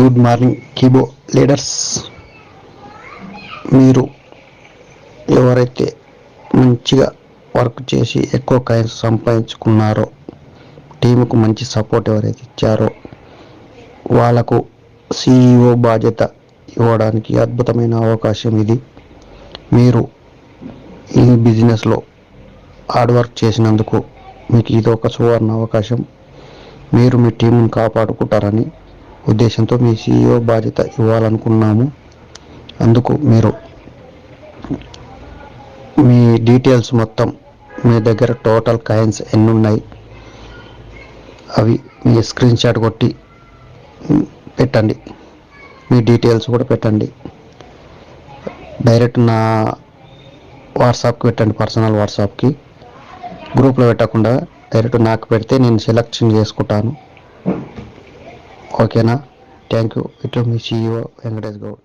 Good morning కీబో leaders మీరు ఎవరైతే మంచిగా వర్క్ చేసి ఎక్కువ కాయిన్స్ సంపాదించుకున్నారో టీముకు మంచి సపోర్ట్ ఎవరైతే ఇచ్చారో వాళ్ళకు సిఇఓ బాధ్యత ఇవ్వడానికి అద్భుతమైన అవకాశం ఇది. మీరు ఈ బిజినెస్లో హార్డ్ వర్క్ చేసినందుకు మీకు ఇది ఒక సువర్ణ అవకాశం. మీరు మీ టీంను కాపాడుకుంటారని ఉద్దేశంతో మీ సిఇఓ బాధ్యత ఇవ్వాలనుకున్నాము. అందుకు మీరు మీ డీటెయిల్స్ మొత్తం మీ దగ్గర టోటల్ కాయిన్స్ ఎన్ని ఉన్నాయి అవి మీ స్క్రీన్ షాట్ కొట్టి పెట్టండి. మీ డీటెయిల్స్ కూడా పెట్టండి. డైరెక్ట్ నా వాట్సాప్కి పెట్టండి పర్సనల్ వాట్సాప్కి గ్రూప్లో పెట్టకుండా డైరెక్ట్ నాకు పెడితే నేను సెలెక్షన్ చేసుకుంటాను. ఓకేనా థ్యాంక్ యూ ఇట్లా మీ సిఇఓ వెంకటేష్ గౌడ్